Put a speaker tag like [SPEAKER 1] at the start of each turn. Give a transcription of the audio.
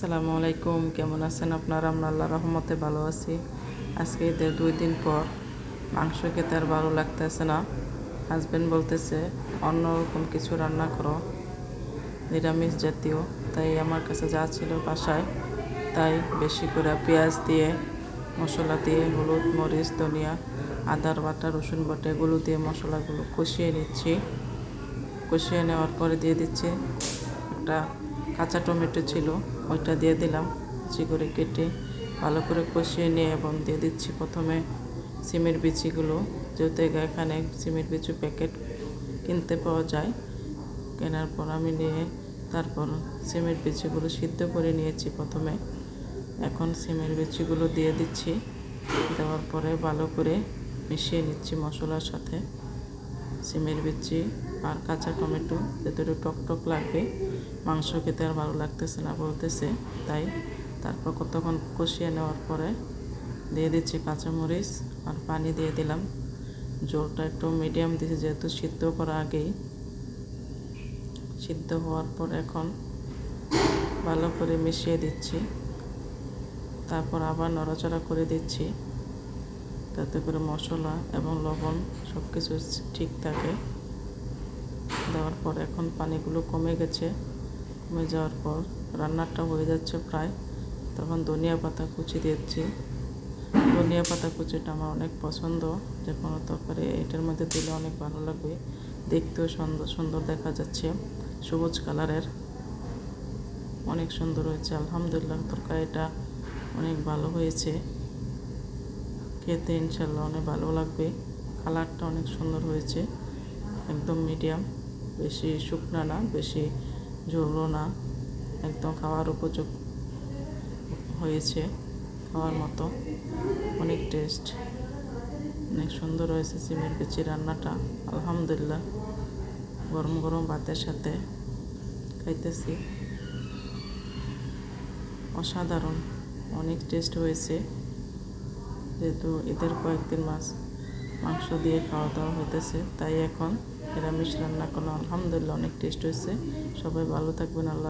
[SPEAKER 1] আসসালামু আলাইকুম, কেমন আছেন আপনারা? আমরা আল্লাহ রহমতে ভালো আছি। আজকে ঈদের দুই দিন পর মাংস খেতে আর ভালো লাগতেছে না। হাজবেন্ড বলতেছে অন্যরকম কিছু রান্না করো। নিরামিষ জাতীয়। তাই আমার কাছে যা ছিল বাসায়, তাই বেশি করে পেঁয়াজ দিয়ে, মশলা দিয়ে, হলুদ, মরিচ, ধনিয়া আদার বাটা, রসুন বাটা, এগুলো দিয়ে মশলাগুলো কষিয়ে নিচ্ছি। কষিয়ে নেওয়ার পরে দিয়ে দিচ্ছি। একটা কাঁচা টমেটো ছিল, ওইটা দিয়ে দিলাম। কুচি করে কেটে ভালো করে কষিয়ে নিয়ে এবং দিয়ে দিচ্ছি প্রথমে সিমের বিচিগুলো। যেহেতু এখানে সিমের বিচি প্যাকেট কিনতে পাওয়া যায়, কেনার পর আমি নিয়ে তারপর সিমের বিচিগুলো সিদ্ধ করে নিয়েছি প্রথমে। এখন সিমের বিচিগুলো দিয়ে দিচ্ছি। দেওয়ার পরে ভালো করে মিশিয়ে নিচ্ছি মশলার সাথে। সিমের বিচি আর কাঁচা টমেটো যেহেতু একটু টক টক লাগবে মাংস খেতে আর ভালো লাগতেছে না বলতেছে, তাই তারপর কতক্ষণ কষিয়ে নেওয়ার পরে দিয়ে দিচ্ছি কাঁচামরিচ আর পানি দিয়ে দিলাম। জলটা একটু মিডিয়াম দিয়েছি যেহেতু সিদ্ধ করা আগেই। সিদ্ধ হওয়ার পর এখন ভালো করে মিশিয়ে দিচ্ছি। তারপর আবার নড়াচড়া করে দিচ্ছি তাতে করে মশলা এবং লবণ সব কিছু ঠিক থাকে। দেওয়ার পর এখন পানিগুলো কমে গেছে। কমে যাওয়ার পর রান্নাটা হয়ে যাচ্ছে প্রায়। তখন ধনিয়া পাতা কুচি দিচ্ছি ধনিয়া পাতা কুচিটা আমার অনেক পছন্দ। যে কোনো তরকারি এটার মধ্যে দিলে অনেক ভালো লাগবে। দেখতেও সুন্দর সুন্দর দেখা যাচ্ছে। সবুজ কালারের। অনেক সুন্দর হয়েছে। আলহামদুলিল্লাহ তরকারিটা অনেক ভালো হয়েছে। খেতে ইনশাল্লাহ অনেক ভালো লাগবে। কালারটা অনেক সুন্দর হয়েছে। একদম মিডিয়াম। বেশি শুকনা না, বেশি ঝোলও না, একদম খাওয়ার উপযোগ হয়েছে, খাওয়ার মতো। অনেক টেস্ট অনেক সুন্দর হয়েছে সিমের বিচি রান্নাটা, আলহামদুলিল্লাহ। গরম গরম ভাতের সাথে খাইতেছি। অসাধারণ, অনেক টেস্ট হয়েছে। যেহেতু ঈদের কয়েকদিন মাছ, মাংস দিয়ে খাওয়া দাওয়া হইতেছে, তাই এখন নিরামিষ রান্না করলাম। আলহামদুলিল্লাহ অনেক টেস্ট হয়েছে। সবাই ভালো থাকবেন আল্লাহ